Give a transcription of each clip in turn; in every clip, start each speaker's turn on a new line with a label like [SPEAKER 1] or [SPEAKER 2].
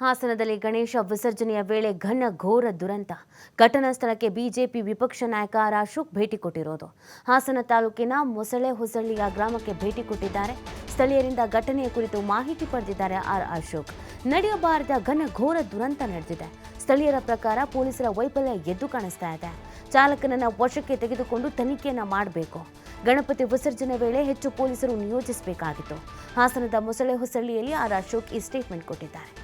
[SPEAKER 1] ಹಾಸನದಲ್ಲಿ ಗಣೇಶ ವಿಸರ್ಜನೆಯ ವೇಳೆ ಘನ ಘೋರ ದುರಂತ. ಘಟನಾ ಸ್ಥಳಕ್ಕೆ ಬಿಜೆಪಿ ವಿಪಕ್ಷ ನಾಯಕ ಆರ್ ಭೇಟಿ ಕೊಟ್ಟಿರೋದು. ಹಾಸನ ತಾಲೂಕಿನ ಮೊಸಳೆ ಹೊಸಳ್ಳಿಯ ಗ್ರಾಮಕ್ಕೆ ಭೇಟಿ ಕೊಟ್ಟಿದ್ದಾರೆ. ಸ್ಥಳೀಯರಿಂದ ಘಟನೆಯ ಕುರಿತು ಮಾಹಿತಿ ಪಡೆದಿದ್ದಾರೆ ಆರ್ ಅಶೋಕ್. ನಡೆಯಬಾರದ ಘನ ಘೋರ ದುರಂತ ನಡೆದಿದೆ. ಸ್ಥಳೀಯರ ಪ್ರಕಾರ ಪೊಲೀಸರ ವೈಫಲ್ಯ ಎದ್ದು ಕಾಣಿಸ್ತಾ ಇದೆ. ಚಾಲಕನನ್ನ ವಶಕ್ಕೆ ತೆಗೆದುಕೊಂಡು ತನಿಖೆಯನ್ನ ಮಾಡಬೇಕು. ಗಣಪತಿ ವಿಸರ್ಜನೆ ವೇಳೆ ಹೆಚ್ಚು ಪೊಲೀಸರು ನಿಯೋಜಿಸಬೇಕಾಗಿತ್ತು. ಹಾಸನದ ಮೊಸಳೆ ಹೊಸಳ್ಳಿಯಲ್ಲಿ ಆರ್ ಅಶೋಕ್ ಈ ಸ್ಟೇಟ್ಮೆಂಟ್ ಕೊಟ್ಟಿದ್ದಾರೆ.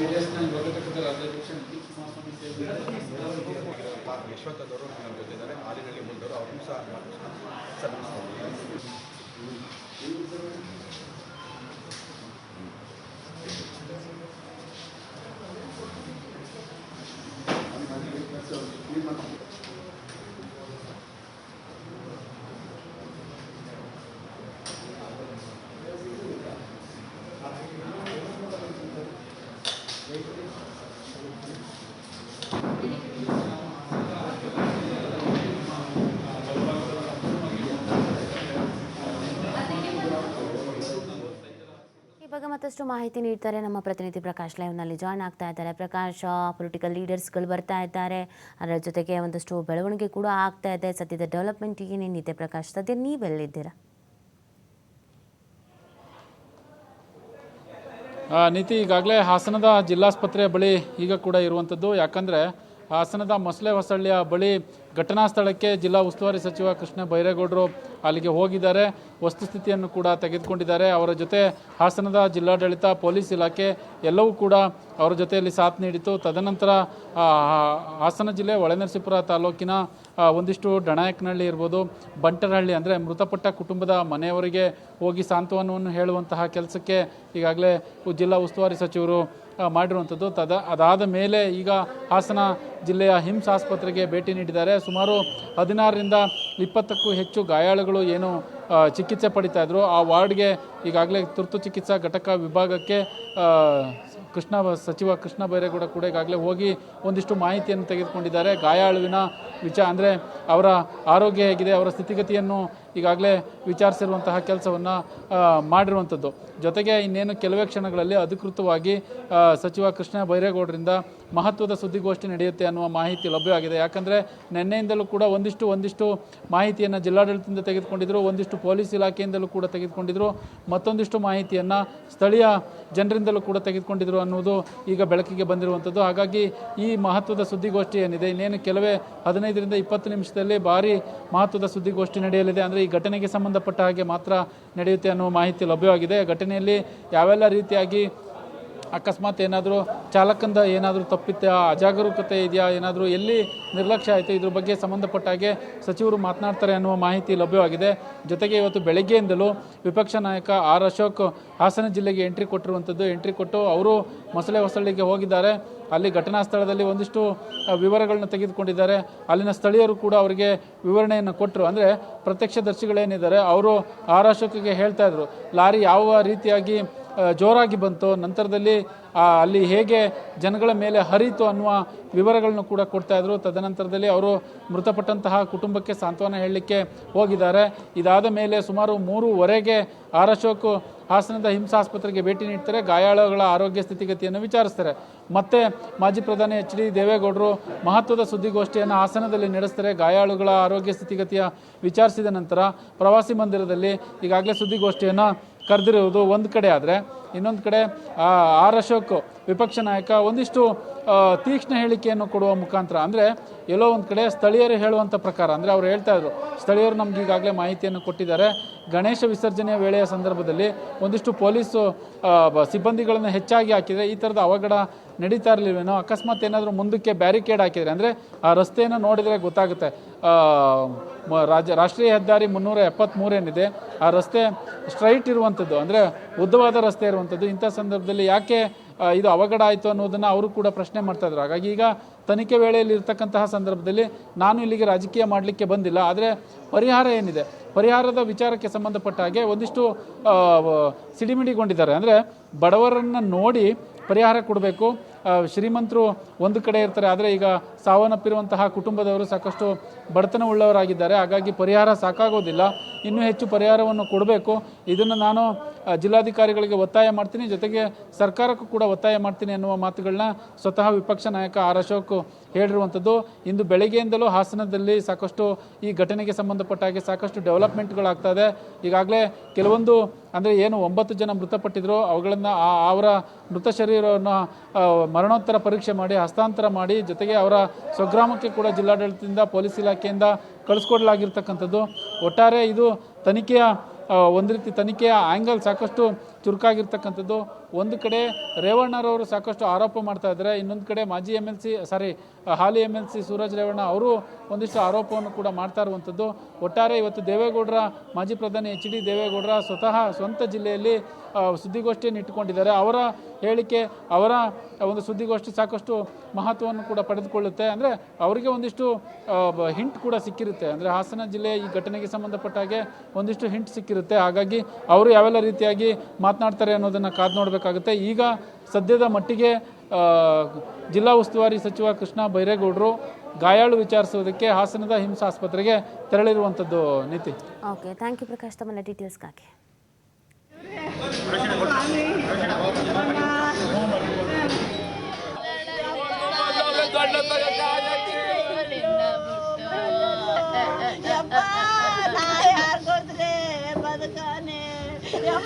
[SPEAKER 2] ಜೆ ಡಿ ಎಸ್ನ ಯುವ ಘಟಕದ ರಾಜ್ಯಾಧ್ಯಕ್ಷ ನಿಖಿಲ್ ಕುಮಾರಸ್ವಾಮಿ ಸೇರಿದಂತೆ
[SPEAKER 3] ಯಶವಂತದವರು ನಮ್ಮ ಜೊತೆ ಇದ್ದಾರೆ ಮೂಲದವರು ಅವ್ರನ್ನೂ ಸಹ ಸನ್ಮಾನಿಸ್ತಾರೆ
[SPEAKER 1] ಬಗ್ಗೆ ಮತ್ತಷ್ಟು ಮಾಹಿತಿ ನೀಡ್ತಾರೆ ನಮ್ಮ ಪ್ರತಿನಿಧಿ ಪ್ರಕಾಶ್ ಲೈವ್ನಲ್ಲಿ. ಜಾಯ್ನ್ ಆಗ್ತಾ ಇದ್ದಾರೆ. ಪ್ರಕಾಶ್ ಪೊಲಿಟಿಕಲ್ ಲೀಡರ್ಸ್ಗಳು ಬರ್ತಾ ಇದ್ದಾರೆ. ಅದರ ಜೊತೆಗೆ ಒಂದಷ್ಟು ಬೆಳವಣಿಗೆ ಕೂಡ ಆಗ್ತಾ ಇದೆ. ಸದ್ಯದ ಡೆವಲಪ್ಮೆಂಟ್ ಏನೇನಿದೆ ಪ್ರಕಾಶ್? ಸದ್ಯ ನೀವೆಲ್ಲಿದ್ದೀರಾ?
[SPEAKER 2] ನೀತಿ ಈಗಾಗಲೇ ಹಾಸನದ ಜಿಲ್ಲಾಸ್ಪತ್ರೆಯ ಬಳಿ ಈಗ ಕೂಡ ಇರುವಂಥದ್ದು. ಯಾಕಂದರೆ ಹಾಸನದ ಮೊಸಳೆ ಹೊಸಳ್ಳಿಯ ಬಳಿ ಘಟನಾ ಸ್ಥಳಕ್ಕೆ ಜಿಲ್ಲಾ ಉಸ್ತುವಾರಿ ಸಚಿವ ಕೃಷ್ಣ ಬೈರೇಗೌಡರು ಅಲ್ಲಿಗೆ ಹೋಗಿದ್ದಾರೆ. ವಸ್ತುಸ್ಥಿತಿಯನ್ನು ಕೂಡ ತೆಗೆದುಕೊಂಡಿದ್ದಾರೆ. ಅವರ ಜೊತೆ ಹಾಸನದ ಜಿಲ್ಲಾಡಳಿತ, ಪೊಲೀಸ್ ಇಲಾಖೆ ಎಲ್ಲವೂ ಕೂಡ ಅವರ ಜೊತೆಯಲ್ಲಿ ಸಾಥ್ ನೀಡಿತು ತದನಂತರ ಹಾಸನ ಜಿಲ್ಲೆ ಒಳನರಸೀಪುರ ತಾಲೂಕಿನ ಒಂದಿಷ್ಟು ಡಣಾಯಕನಹಳ್ಳಿ ಇರ್ಬೋದು, ಬಂಟರಹಳ್ಳಿ ಅಂದರೆ ಮೃತಪಟ್ಟ ಕುಟುಂಬದ ಮನೆಯವರಿಗೆ ಹೋಗಿ ಸಾಂತ್ವನವನ್ನು ಹೇಳುವಂತಹ ಕೆಲಸಕ್ಕೆ ಈಗಾಗಲೇ ಜಿಲ್ಲಾ ಉಸ್ತುವಾರಿ ಸಚಿವರು ಮಾಡಿರುವಂಥದ್ದು. ತದ, ಅದಾದ ಮೇಲೆ ಈಗ ಹಾಸನ ಜಿಲ್ಲೆಯ ಹಿಮ್ಸ್ ಆಸ್ಪತ್ರೆಗೆ ಭೇಟಿ ನೀಡಿದ್ದಾರೆ. ಸುಮಾರು ಹದಿನಾರರಿಂದ ಇಪ್ಪತ್ತಕ್ಕೂ ಹೆಚ್ಚು ಗಾಯಾಳುಗಳು ಏನು ಚಿಕಿತ್ಸೆ ಪಡಿತಾ ಇದ್ರು. ಆ ವಾರ್ಡ್ಗೆ ಈಗಾಗಲೇ ತುರ್ತು ಚಿಕಿತ್ಸಾ ಘಟಕ ವಿಭಾಗಕ್ಕೆ ಕೃಷ್ಣ ಸಚಿವ ಕೃಷ್ಣ ಬೈರೇಗೌಡ ಕೂಡ ಈಗಾಗಲೇ ಹೋಗಿ ಒಂದಿಷ್ಟು ಮಾಹಿತಿಯನ್ನು ತೆಗೆದುಕೊಂಡಿದ್ದಾರೆ. ಗಾಯಾಳುವಿನ ವಿಚಾರ ಅಂದರೆ ಅವರ ಆರೋಗ್ಯ ಹೇಗಿದೆ, ಅವರ ಸ್ಥಿತಿಗತಿಯನ್ನು ಈಗಾಗಲೇ ವಿಚಾರಿಸಿರುವಂತಹ ಕೆಲಸವನ್ನು ಮಾಡಿರುವಂಥದ್ದು. ಜೊತೆಗೆ ಇನ್ನೇನು ಕೆಲವೇ ಕ್ಷಣಗಳಲ್ಲಿ ಅಧಿಕೃತವಾಗಿ ಸಚಿವ ಕೃಷ್ಣ ಬೈರೇಗೌಡರಿಂದ ಮಹತ್ವದ ಸುದ್ದಿಗೋಷ್ಠಿ ನಡೆಯುತ್ತೆ ಅನ್ನುವ ಮಾಹಿತಿ ಲಭ್ಯವಾಗಿದೆ. ಯಾಕಂದರೆ ನಿನ್ನೆಯಿಂದಲೂ ಕೂಡ ಒಂದಿಷ್ಟು ಒಂದಿಷ್ಟು ಮಾಹಿತಿಯನ್ನು ಜಿಲ್ಲಾಡಳಿತದಿಂದ ತೆಗೆದುಕೊಂಡಿದ್ದರು ಒಂದಿಷ್ಟು ಪೊಲೀಸ್ ಇಲಾಖೆಯಿಂದಲೂ ಕೂಡ ತೆಗೆದುಕೊಂಡಿದ್ದರು ಮತ್ತೊಂದಿಷ್ಟು ಮಾಹಿತಿಯನ್ನು ಸ್ಥಳೀಯ ಜನರಿಂದಲೂ ಕೂಡ ತೆಗೆದುಕೊಂಡಿದ್ದರು ಅನ್ನುವುದು ಈಗ ಬೆಳಕಿಗೆ ಬಂದಿರುವಂಥದ್ದು. ಹಾಗಾಗಿ ಈ ಮಹತ್ವದ ಸುದ್ದಿಗೋಷ್ಠಿ ಏನಿದೆ, ಇನ್ನೇನು ಕೆಲವೇ ಹದಿನೈದರಿಂದ ಇಪ್ಪತ್ತು ನಿಮಿಷದಲ್ಲಿ ಭಾರಿ ಮಹತ್ವದ ಸುದ್ದಿಗೋಷ್ಠಿ ನಡೆಯಲಿದೆ. ಅಂದರೆ ಈ ಘಟನೆಗೆ ಸಂಬಂಧಪಟ್ಟ ಹಾಗೆ ಮಾತ್ರ ನಡೆಯುತ್ತೆ ಅನ್ನುವ ಮಾಹಿತಿ ಲಭ್ಯವಾಗಿದೆ. ಘಟನೆಯಲ್ಲಿ ಯಾವೆಲ್ಲ ರೀತಿಯಾಗಿ ಅಕಸ್ಮಾತ್ ಏನಾದರೂ ಚಾಲಕಂದ ಏನಾದರೂ ತಪ್ಪಿತ್ತ ಅಜಾಗರೂಕತೆ ಇದೆಯಾ, ಏನಾದರೂ ಎಲ್ಲಿ ನಿರ್ಲಕ್ಷ್ಯ ಆಯಿತು, ಇದ್ರ ಬಗ್ಗೆ ಸಂಬಂಧಪಟ್ಟ ಹಾಗೆ ಸಚಿವರು ಮಾತನಾಡ್ತಾರೆ ಅನ್ನುವ ಮಾಹಿತಿ ಲಭ್ಯವಾಗಿದೆ. ಜೊತೆಗೆ ಇವತ್ತು ಬೆಳಗ್ಗೆಯಿಂದಲೂ ವಿಪಕ್ಷ ನಾಯಕ ಆರ್ ಅಶೋಕ್ ಹಾಸನ ಜಿಲ್ಲೆಗೆ ಎಂಟ್ರಿ ಕೊಟ್ಟಿರುವಂಥದ್ದು. ಎಂಟ್ರಿ ಕೊಟ್ಟು ಅವರು ಮೊಸಳೆ ಹೊಸಳ್ಳಿಗೆ ಹೋಗಿದ್ದಾರೆ. ಅಲ್ಲಿ ಘಟನಾ ಸ್ಥಳದಲ್ಲಿ ಒಂದಿಷ್ಟು ವಿವರಗಳನ್ನ ತೆಗೆದುಕೊಂಡಿದ್ದಾರೆ. ಅಲ್ಲಿನ ಸ್ಥಳೀಯರು ಕೂಡ ಅವರಿಗೆ ವಿವರಣೆಯನ್ನು ಕೊಟ್ಟರು ಅಂದರೆ ಪ್ರತ್ಯಕ್ಷದರ್ಶಿಗಳೇನಿದ್ದಾರೆ, ಅವರು ಆರ್ ಅಶೋಕ್ಗೆ ಹೇಳ್ತಾ ಇದ್ರು, ಲಾರಿ ಯಾವ ರೀತಿಯಾಗಿ ಜೋರಾಗಿ ಬಂತು. ನಂತರದಲ್ಲಿ ಅಲ್ಲಿ ಹೇಗೆ ಜನಗಳ ಮೇಲೆ ಹರಿತು ಅನ್ನುವ ವಿವರಗಳನ್ನು ಕೂಡ ಕೊಡ್ತಾ ಇದ್ರು. ತದನಂತರದಲ್ಲಿ ಅವರು ಮೃತಪಟ್ಟಂತಹ ಕುಟುಂಬಕ್ಕೆ ಸಾಂತ್ವನ ಹೇಳಲಿಕ್ಕೆ ಹೋಗಿದ್ದಾರೆ. ಇದಾದ ಮೇಲೆ ಸುಮಾರು ಮೂರುವರೆಗೆ ಆರ್ ಅಶೋಕ್ ಹಾಸನದ ಹಿಂಸಾ ಆಸ್ಪತ್ರೆಗೆ ಭೇಟಿ ನೀಡ್ತಾರೆ. ಗಾಯಾಳುಗಳ ಆರೋಗ್ಯ ಸ್ಥಿತಿಗತಿಯನ್ನು ವಿಚಾರಿಸ್ತಾರೆ. ಮತ್ತೆ ಮಾಜಿ ಪ್ರಧಾನಿ ಎಚ್ ಡಿ ದೇವೇಗೌಡರು ಮಹತ್ವದ ಸುದ್ದಿಗೋಷ್ಠಿಯನ್ನು ಹಾಸನದಲ್ಲಿ ನಡೆಸ್ತಾರೆ. ಗಾಯಾಳುಗಳ ಆರೋಗ್ಯ ಸ್ಥಿತಿಗತಿಯ ವಿಚಾರಿಸಿದ ನಂತರ ಪ್ರವಾಸಿ ಮಂದಿರದಲ್ಲಿ ಈಗಾಗಲೇ ಸುದ್ದಿಗೋಷ್ಠಿಯನ್ನು ಕರೆದಿರುವುದು ಒಂದು ಕಡೆ ಆದರೆ, ಇನ್ನೊಂದು ಕಡೆ ಆರ್ ಅಶೋಕ್ ವಿಪಕ್ಷ ನಾಯಕ ಒಂದಿಷ್ಟು ತೀಕ್ಷ್ಣ ಹೇಳಿಕೆಯನ್ನು ಕೊಡುವ ಮುಖಾಂತರ, ಅಂದರೆ ಎಲ್ಲೋ ಒಂದು ಕಡೆ ಸ್ಥಳೀಯರು ಹೇಳುವಂಥ ಪ್ರಕಾರ, ಅಂದರೆ ಅವ್ರು ಹೇಳ್ತಾ ಇದ್ರು, ಸ್ಥಳೀಯರು ನಮ್ಗೆ ಈಗಾಗಲೇ ಮಾಹಿತಿಯನ್ನು ಕೊಟ್ಟಿದ್ದಾರೆ. ಗಣೇಶ ವಿಸರ್ಜನೆಯ ವೇಳೆಯ ಸಂದರ್ಭದಲ್ಲಿ ಒಂದಿಷ್ಟು ಪೊಲೀಸು ಸಿಬ್ಬಂದಿಗಳನ್ನು ಹೆಚ್ಚಾಗಿ ಹಾಕಿದರೆ ಈ ಥರದ ಅವಘಡ ನಡೀತಾ ಇರಲಿಲ್ವೇನೋ, ಅಕಸ್ಮಾತ್ ಏನಾದರೂ ಮುಂದಕ್ಕೆ ಬ್ಯಾರಿಕೇಡ್ ಹಾಕಿದರೆ, ಅಂದರೆ ಆ ರಸ್ತೆಯನ್ನು ನೋಡಿದರೆ ಗೊತ್ತಾಗುತ್ತೆ. ರಾಜ್ಯ ರಾಷ್ಟ್ರೀಯ ಹೆದ್ದಾರಿ ಮುನ್ನೂರ ಎಪ್ಪತ್ತ್ಮೂರು ಏನಿದೆ ಆ ರಸ್ತೆ ಸ್ಟ್ರೈಟ್ ಇರುವಂಥದ್ದು, ಅಂದರೆ ಉದ್ದವಾದ ರಸ್ತೆ ಇರುವಂಥದ್ದು. ಇಂಥ ಸಂದರ್ಭದಲ್ಲಿ ಯಾಕೆ ಇದು ಅವಘಡ ಆಯಿತು ಅನ್ನೋದನ್ನು ಅವರು ಕೂಡ ಪ್ರಶ್ನೆ ಮಾಡ್ತಾ ಇದ್ರು. ಹಾಗಾಗಿ ಈಗ ತನಿಖೆ ವೇಳೆಯಲ್ಲಿ ಇರ್ತಕ್ಕಂತಹ ಸಂದರ್ಭದಲ್ಲಿ ನಾನು ಇಲ್ಲಿಗೆ ರಾಜಕೀಯ ಮಾಡಲಿಕ್ಕೆ ಬಂದಿಲ್ಲ. ಆದರೆ ಪರಿಹಾರ ಏನಿದೆ? ಪರಿಹಾರದ ವಿಚಾರಕ್ಕೆ ಸಂಬಂಧಪಟ್ಟ ಹಾಗೆ ಒಂದಿಷ್ಟು ಸಿಡಿಮಿಡಿಗೊಂಡಿದ್ದಾರೆ. ಅಂದರೆ ಬಡವರನ್ನು ನೋಡಿ ಪರಿಹಾರ ಕೊಡಬೇಕು. ಶ್ರೀಮಂತರು ಒಂದು ಕಡೆ ಇರ್ತಾರೆ, ಆದರೆ ಈಗ ಸಾವನ್ನಪ್ಪಿರುವಂತಹ ಕುಟುಂಬದವರು ಸಾಕಷ್ಟು ಬಡತನ ಉಳ್ಳವರಾಗಿದ್ದಾರೆ ಹಾಗಾಗಿ ಪರಿಹಾರ ಸಾಕಾಗೋದಿಲ್ಲ. ಇನ್ನೂ ಹೆಚ್ಚು ಪರಿಹಾರವನ್ನು ಕೊಡಬೇಕು. ಇದನ್ನು ನಾನು ಜಿಲ್ಲಾಧಿಕಾರಿಗಳಿಗೆ ಒತ್ತಾಯ ಮಾಡ್ತೀನಿ. ಜೊತೆಗೆ ಸರ್ಕಾರಕ್ಕೂ ಕೂಡ ಒತ್ತಾಯ ಮಾಡ್ತೀನಿ ಅನ್ನುವ ಮಾತುಗಳನ್ನ ಸ್ವತಃ ವಿಪಕ್ಷ ನಾಯಕ ಆರ್ ಅಶೋಕ್ ಹೇಳಿರುವಂಥದ್ದು. ಇಂದು ಬೆಳಗ್ಗೆಯಿಂದಲೂ ಹಾಸನದಲ್ಲಿ ಸಾಕಷ್ಟು ಈ ಘಟನೆಗೆ ಸಂಬಂಧಪಟ್ಟ ಹಾಗೆ ಸಾಕಷ್ಟು ಡೆವಲಪ್ಮೆಂಟ್ಗಳಾಗ್ತಾ ಇದೆ. ಈಗಾಗಲೇ ಕೆಲವೊಂದು ಅಂದರೆ ಏನು ಒಂಬತ್ತು ಜನ ಮೃತಪಟ್ಟಿದ್ರು, ಅವುಗಳನ್ನು ಅವರ ಮೃತ ಶರೀರವನ್ನು ಮರಣೋತ್ತರ ಪರೀಕ್ಷೆ ಮಾಡಿ, ಹಸ್ತಾಂತರ ಮಾಡಿ, ಜೊತೆಗೆ ಅವರ ಸ್ವಗ್ರಾಮಕ್ಕೆ ಕೂಡ ಜಿಲ್ಲಾಡಳಿತದಿಂದ, ಪೊಲೀಸ್ ಇಲಾಖೆಯಿಂದ ಕಳಿಸ್ಕೊಡ್ಲಾಗಿರ್ತಕ್ಕಂಥದ್ದು. ಒಟ್ಟಾರೆ ಇದು ತನಿಖೆಯ ಒಂದು ರೀತಿ ತನಿಖೆಯ ಆ್ಯಂಗಲ್ ಸಾಕಷ್ಟು ಚುರುಕಾಗಿರ್ತಕ್ಕಂಥದ್ದು ಒಂದು ಕಡೆ ರೇವಣ್ಣರವರು ಸಾಕಷ್ಟು ಆರೋಪ ಮಾಡ್ತಾ ಇದ್ದಾರೆ. ಇನ್ನೊಂದು ಕಡೆ ಮಾಜಿ ಎಂ ಎಲ್ ಸಿ, ಸಾರಿ, ಹಾಲಿ M L C Suraj Revanna ಅವರು ಒಂದಿಷ್ಟು ಆರೋಪವನ್ನು ಕೂಡ ಮಾಡ್ತಾ ಇರುವಂಥದ್ದು. ಒಟ್ಟಾರೆ ಇವತ್ತು ದೇವೇಗೌಡರ, ಮಾಜಿ ಪ್ರಧಾನಿ ಎಚ್ ಡಿ ದೇವೇಗೌಡರ ಸ್ವತಃ ಸ್ವಂತ ಜಿಲ್ಲೆಯಲ್ಲಿ ಸುದ್ದಿಗೋಷ್ಠಿಯನ್ನು ಇಟ್ಟುಕೊಂಡಿದ್ದಾರೆ. ಅವರ ಹೇಳಿಕೆ, ಅವರ ಒಂದು ಸುದ್ದಿಗೋಷ್ಠಿ ಸಾಕಷ್ಟು ಮಹತ್ವವನ್ನು ಕೂಡ ಪಡೆದುಕೊಳ್ಳುತ್ತೆ. ಅಂದರೆ ಅವರಿಗೆ ಒಂದಿಷ್ಟು ಹಿಂಟ್ ಕೂಡ ಸಿಕ್ಕಿರುತ್ತೆ. ಅಂದರೆ ಹಾಸನ ಜಿಲ್ಲೆ ಈ ಘಟನೆಗೆ ಸಂಬಂಧಪಟ್ಟ ಹಾಗೆ ಒಂದಿಷ್ಟು ಹಿಂಟ್ ಸಿಕ್ಕಿರುತ್ತೆ. ಹಾಗಾಗಿ ಅವರು ಯಾವೆಲ್ಲ ರೀತಿಯಾಗಿ ಮಾತನಾಡ್ತಾರೆ ಅನ್ನೋದನ್ನು ಕಾದು ನೋಡಬೇಕಾಗುತ್ತೆ ಈಗ ಸದ್ಯದ ಮಟ್ಟಿಗೆ ಜಿಲ್ಲಾ ಉಸ್ತುವಾರಿ ಸಚಿವ ಕೃಷ್ಣ ಬೈರೇಗೌಡರು ಗಾಯಾಳು ವಿಚಾರಿಸುವುದಕ್ಕೆ ಹಾಸನದ ಹಿಂಸಾ ಆಸ್ಪತ್ರೆಗೆ ತೆರಳಿರುವಂಥದ್ದು ನೀತಿ
[SPEAKER 1] ಓಕೆ ಥ್ಯಾಂಕ್ ಯು ಪ್ರಕಾಶ್ ತಮ್ಮ ಡೀಟೇಲ್ಸ್ಗಾಗಿ
[SPEAKER 4] ಬದುಕಾನೆ Yeah.